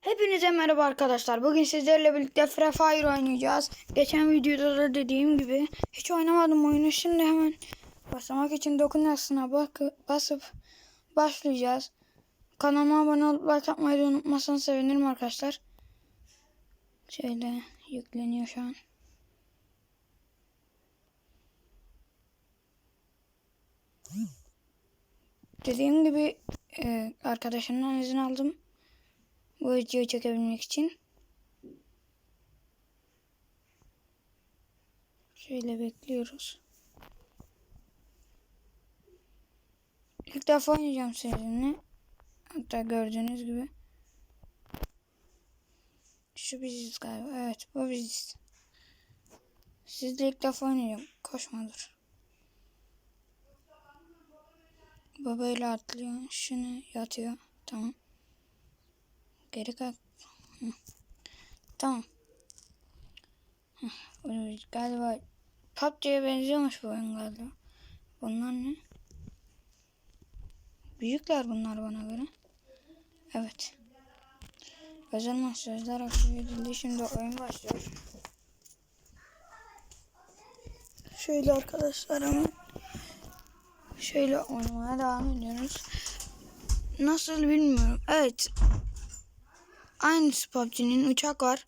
Hepinize merhaba arkadaşlar. Bugün sizlerle birlikte Free Fire oynayacağız. Geçen videoda da dediğim gibi hiç oynamadım oyunu. Şimdi hemen başlamak için dokunyasına bak basıp başlayacağız. Kanalıma abone olup like atmayı da unutmazsanız sevinirim arkadaşlar. Şöyle yükleniyor şu an. Dediğim gibi e, arkadaşımdan izin aldım. Bu videoyu çekebilmek için. Şöyle bekliyoruz. İlk defa oynayacağım sizinle. Hatta gördüğünüz gibi. Şu biziz galiba. Evet bu biziz. Sizle ilk defa oynayacağım. Koşma dur. Babayla atlıyor. Şunu yatıyor. Tamam. Geri kalk. Hı. Tamam. Hı. Galiba PUBG'ye benziyormuş bu oyun galiba. Bunlar ne? Büyükler bunlar bana göre. Evet. Özel mesajlar aktif edildi. Şimdi oyun başlıyor. Şöyle arkadaşlar şöyle oynamaya devam ediyoruz. Nasıl bilmiyorum. Evet. Aynısı PUBG'nin uçak var.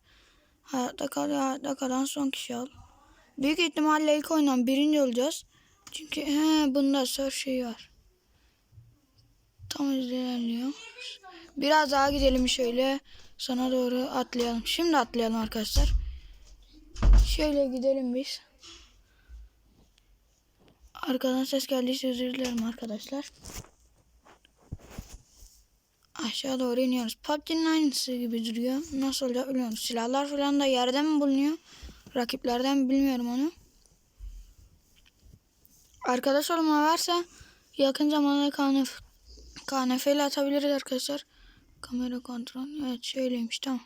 Hayatta kal, hayatta kalan son kişi al. Büyük ihtimalle ilk oyundan birinci olacağız. Çünkü he, bunda surf şeyi var. Tam ilerliyor. Biraz daha gidelim şöyle. Sana doğru atlayalım. Şimdi atlayalım arkadaşlar. Şöyle gidelim biz. Arkadan ses geldiyse özür dilerim arkadaşlar. Aşağı doğru iniyoruz. PUBG'nin aynısı gibi duruyor. Nasıl olacak bilmiyorum. Silahlar falan da yerde mi bulunuyor? Rakiplerden bilmiyorum onu. Arkadaş olma varsa yakın zamanda KNF ile atabiliriz arkadaşlar. Kamera kontrol. Evet şöyleymiş tamam.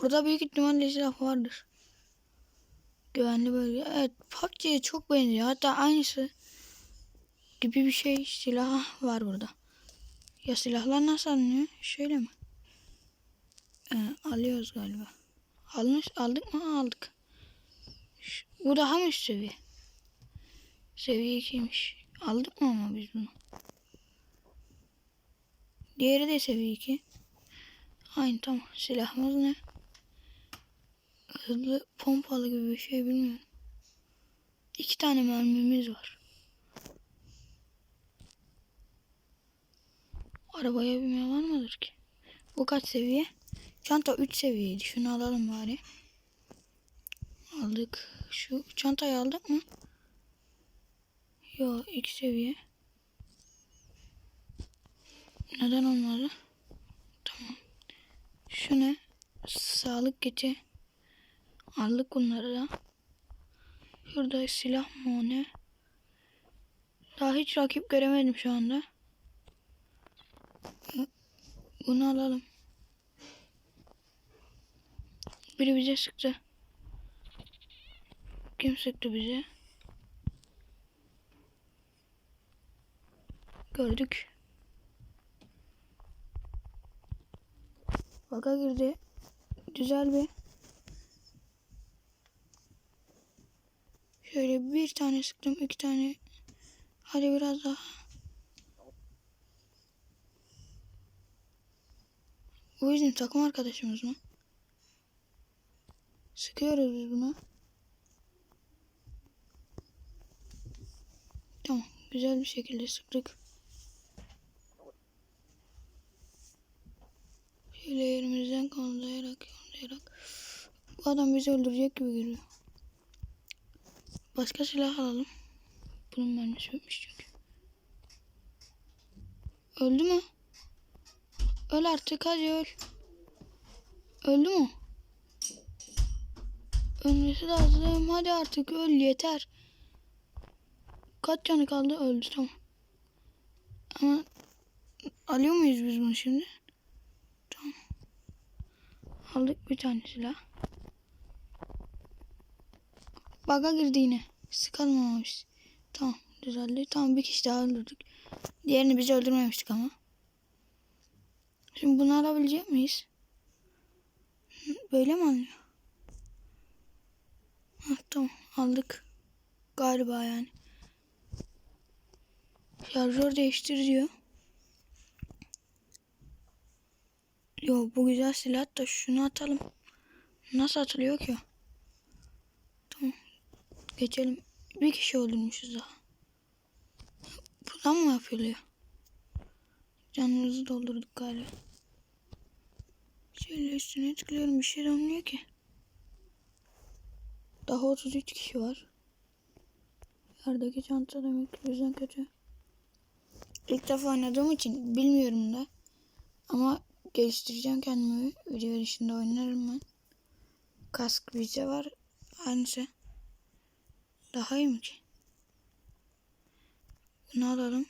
Burada büyük ihtimalle silah vardır. Güvenli bölge. Evet PUBG'ye çok benziyor. Hatta aynısı gibi bir şey silah var burada. Ya silahlar nasıl alınıyor? Şöyle mi? Ee, alıyoruz galiba. Almış, aldık mı? Aldık. Şu- bu daha mı üst seviye? Seviye 2'ymiş. Aldık mı ama biz bunu? Diğeri de seviye 2. Aynı tamam. Silahımız ne? Hızlı pompalı gibi bir şey bilmiyorum. İki tane mermimiz var. Arabaya binme var mıdır ki? Bu kaç seviye? Çanta 3 seviyeydi. Şunu alalım bari. Aldık. Şu çantayı aldık mı? Yo 2 seviye. Neden olmadı? Tamam. Şu ne? Sağlık geçi. Aldık bunları da. Şurada silah mı o ne? Daha hiç rakip göremedim şu anda. Bunu alalım. Biri bize sıktı. Kim sıktı bize? Gördük. Baka girdi. Güzel bir. Şöyle bir tane sıktım. iki tane. Hadi biraz daha. Bu bizim takım arkadaşımız mı? Sıkıyoruz biz buna. Tamam. Güzel bir şekilde sıktık. Şöyle yerimizden kondayarak kondayarak. Bu adam bizi öldürecek gibi geliyor. Başka silah alalım. Bunun mermisi çünkü. Öldü mü? Öl artık hadi öl. Öldü mü? Ölmesi lazım. Hadi artık öl yeter. Kaç canı kaldı? Öldü tamam. Ama alıyor muyuz biz bunu şimdi? Tamam. Aldık bir tane silah. Baga girdi yine. Sıkalım ama biz. Tamam düzeldi. Tamam bir kişi daha öldürdük. Diğerini biz öldürmemiştik ama. Şimdi bunu alabilecek miyiz? Böyle mi alınıyor? Hah, tamam aldık. Galiba yani. Şarjör değiştir diyor. Yo bu güzel silah da şunu atalım. Nasıl atılıyor ki? Tamam. Geçelim. Bir kişi öldürmüşüz daha. Buradan mı yapılıyor? Canımızı doldurduk galiba. Şöyle üstüne tıklıyorum bir şey olmuyor ki. Daha 33 kişi var. Yerdeki çanta demek ki bizden kötü. İlk defa oynadığım için bilmiyorum da. Ama geliştireceğim kendimi. Video dışında oynarım ben. Kask bize var. Aynısı. Daha iyi mi ki? Bunu alalım.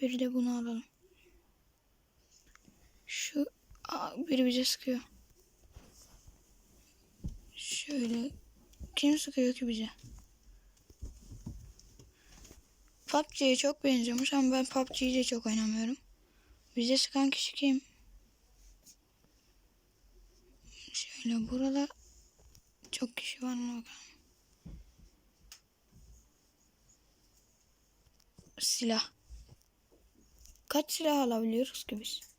Bir de bunu alalım. Şu Aa, biri bize sıkıyor. Şöyle kim sıkıyor ki bize? PUBG'ye çok benziyormuş ama ben PUBG'yi de çok oynamıyorum. Bize sıkan kişi kim? Şöyle burada çok kişi var mı bakalım. Silah. Kaç silah alabiliyoruz ki biz?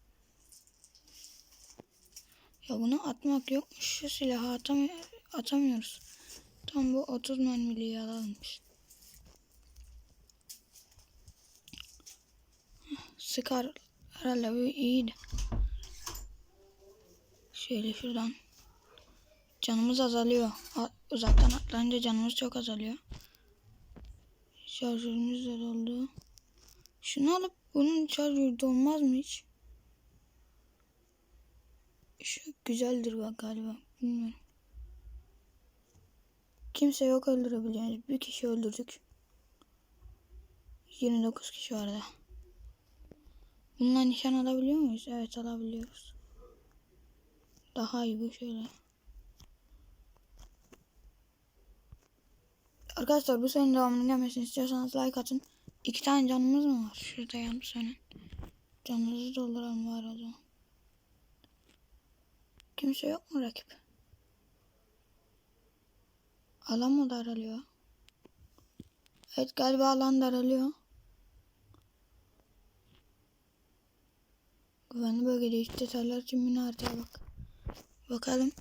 Ya bunu atmak yokmuş. Şu silahı atam atamıyoruz. Tam bu 30 mermiliği alalım biz. Sıkar herhalde bu iyiydi. Şöyle şuradan. Canımız azalıyor. A- Uzaktan atlayınca canımız çok azalıyor. Şarjörümüz de doldu. Şunu alıp bunun şarjörü dolmaz mı hiç? Şu güzeldir bak galiba. Bilmiyorum. Kimse yok öldürebileceğiniz. Bir kişi öldürdük. 29 kişi var da. Bundan nişan alabiliyor muyuz? Evet alabiliyoruz. Daha iyi bu şöyle. Arkadaşlar bu senin devamını gelmesini istiyorsanız like atın. İki tane canımız mı var? Şurada yanıp sönen. Canımızı dolduralım var o zaman. Kimse yok mu rakip? Alan mı daralıyor? Evet galiba alan daralıyor. Güvenli bölgede iç detaylar için mini bak. Bakalım.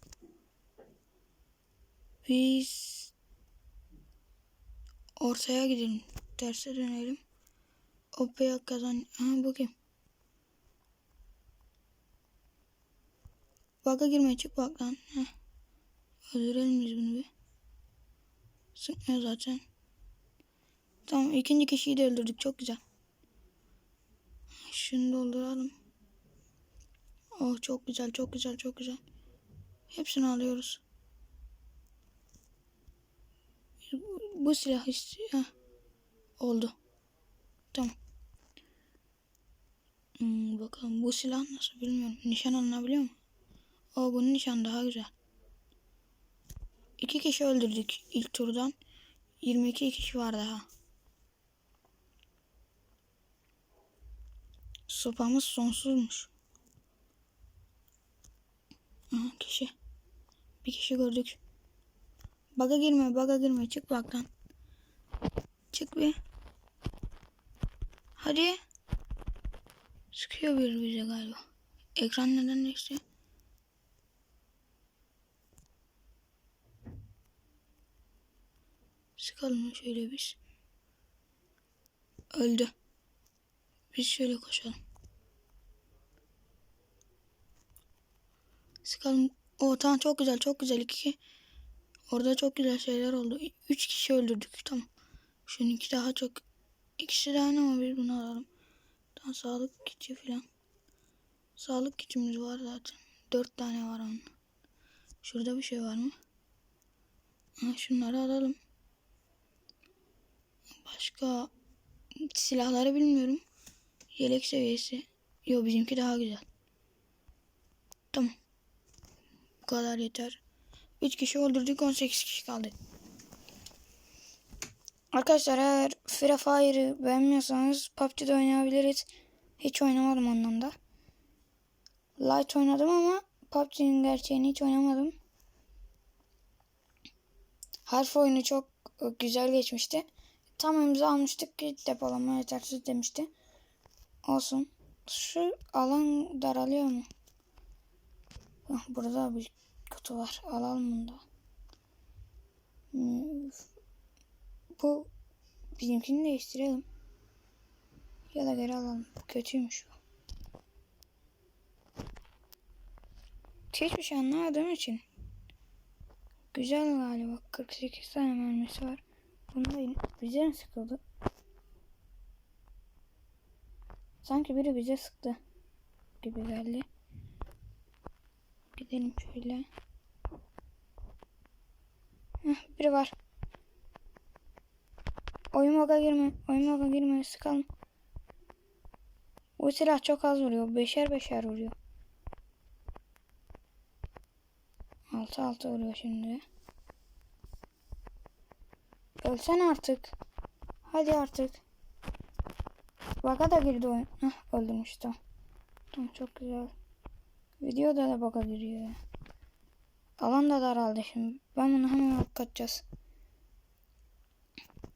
Biz ortaya gidelim. Terse dönelim. Opya kazan. Aha bu kim? Baka girme çık bak lan. Heh. Öldürelim biz bunu bir. Sıkmıyor zaten. Tamam ikinci kişiyi de öldürdük çok güzel. Şunu dolduralım. Oh çok güzel çok güzel çok güzel. Hepsini alıyoruz. Bu silah istiyor. Oldu. Tamam. Hmm, bakalım bu silah nasıl bilmiyorum. Nişan alınabiliyor mu? O bunun nişan daha güzel. İki kişi öldürdük ilk turdan. 22 kişi var daha. Sopamız sonsuzmuş. Aha kişi. Bir kişi gördük. Baga girme, baga girme. Çık baktan. Çık bir. Hadi. Sıkıyor bir bize galiba. Ekran neden değişti? Sıkalım şöyle biz. Öldü. Biz şöyle koşalım. Sıkalım. O tamam çok güzel çok güzel iki. Orada çok güzel şeyler oldu. Üç kişi öldürdük tamam. Şununki daha çok. İkisi de aynı ama biz bunu alalım. Tamam sağlık kiti falan. Sağlık kitimiz var zaten. Dört tane var onun. Şurada bir şey var mı? Ha, şunları alalım. Başka silahları bilmiyorum. Yelek seviyesi. Yo bizimki daha güzel. Tamam. Bu kadar yeter. 3 kişi öldürdük 18 kişi kaldı. Arkadaşlar eğer Free Fire'ı beğenmiyorsanız PUBG'de oynayabiliriz. Hiç oynamadım ondan da. Light oynadım ama PUBG'nin gerçeğini hiç oynamadım. Harf oyunu çok güzel geçmişti. Tam imza almıştık ki depolama yetersiz demişti. Olsun. Şu alan daralıyor mu? Hah, Burada bir kutu var. Alalım bunu da. Hmm, Bu bizimkini değiştirelim. Ya da geri alalım. Bu kötüymüş bu. Hiçbir şey anlamadığım için. Güzel galiba. 48 tane mermisi var. Yine bize sıkıldı? Sanki biri bize sıktı gibi geldi. Gidelim şöyle. Heh, biri var. Oyun moga girme. Oyun moga girme. Sıkalım. Bu silah çok az vuruyor. Beşer beşer vuruyor. Altı altı vuruyor şimdi. Ölsen artık. Hadi artık. Baka da girdi oyun. Hah öldürmüş tamam. Tamam çok güzel. Videoda da baka giriyor. Alan da daraldı şimdi. Ben bunu hemen alıp kaçacağız.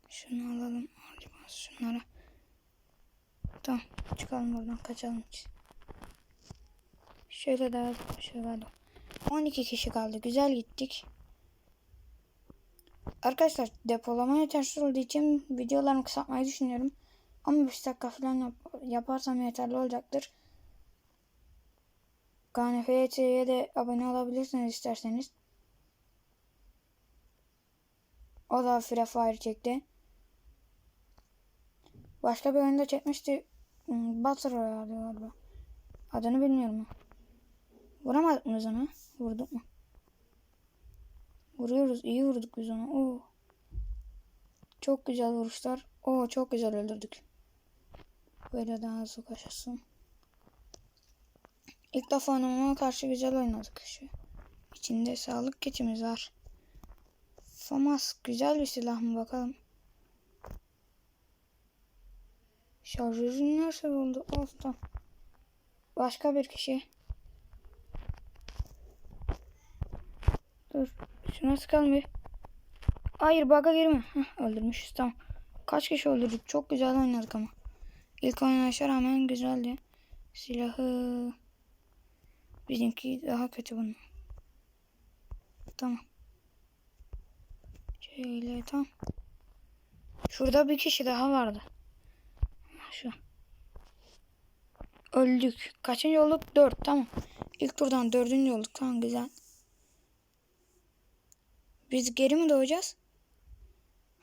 Şunu alalım. Harcamaz şunlara. Tamam. Çıkalım buradan kaçalım. Şöyle daha şöyle daha. 12 kişi kaldı. Güzel gittik. Arkadaşlar depolama yetersiz olduğu için videolarımı kısaltmayı düşünüyorum. 15 dakika falan yap yaparsam yeterli olacaktır. KNFYT'ye de abone olabilirsiniz isterseniz. O da Free Fire çekti. Başka bir oyunda çekmişti. Hmm, Battle Royale galiba. Adını bilmiyorum. Vuramadık mı biz ona? Vurduk mu? Vuruyoruz. iyi vurduk biz ona. Oo. Çok güzel vuruşlar. Oo çok güzel öldürdük. Böyle daha hızlı koşasın. İlk defa oynamama karşı güzel oynadık. Şu. İçinde sağlık keçimiz var. FAMAS güzel bir silah mı bakalım. Şarjörün nerede oldu? Olsun. Başka bir kişi. Dur. Şuna sıkalım bir. Hayır bug'a girme. Heh, öldürmüşüz tamam. Kaç kişi öldürdük? Çok güzel oynadık ama. İlk oynayışa rağmen güzeldi. Silahı... Bizimki daha kötü bunun. Tamam. Şöyle tam. Şurada bir kişi daha vardı. Şu. Öldük. Kaçıncı olduk? Dört. Tamam. İlk turdan dördüncü olduk. Tamam güzel. Biz geri mi doğacağız?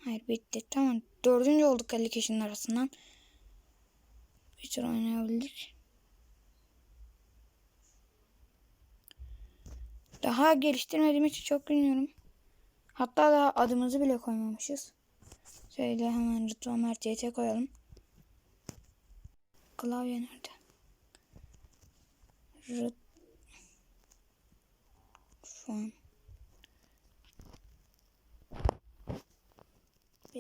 Hayır bitti. Tamam. Dördüncü olduk 50 kişinin arasından. Bir tur oynayabildik. Daha geliştirmediğim için çok bilmiyorum. Hatta daha adımızı bile koymamışız. Şöyle hemen Rıdvan Mert koyalım. Klavye nerede? Rıdvan.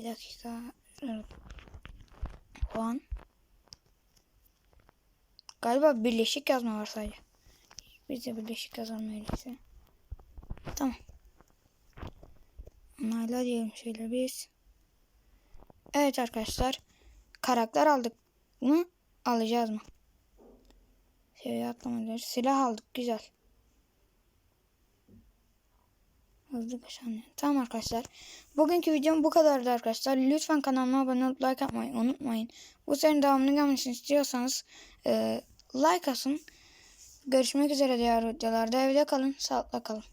Dakika. Rıdvan. Galiba birleşik yazma var sadece. Biz de birleşik yazalım öyleyse. Tamam. Onayla diyelim şöyle biz. Evet arkadaşlar. Karakter aldık mı? Alacağız mı? Seviye atlamaları. Silah aldık. Güzel. Hızlı koşan. Tamam arkadaşlar. Bugünkü videom bu kadardı arkadaşlar. Lütfen kanalıma abone olup like atmayı unutmayın. Bu serinin devamını gelmesini istiyorsanız e, like atın. Görüşmek üzere diğer videolarda. Evde kalın. Sağlıkla kalın.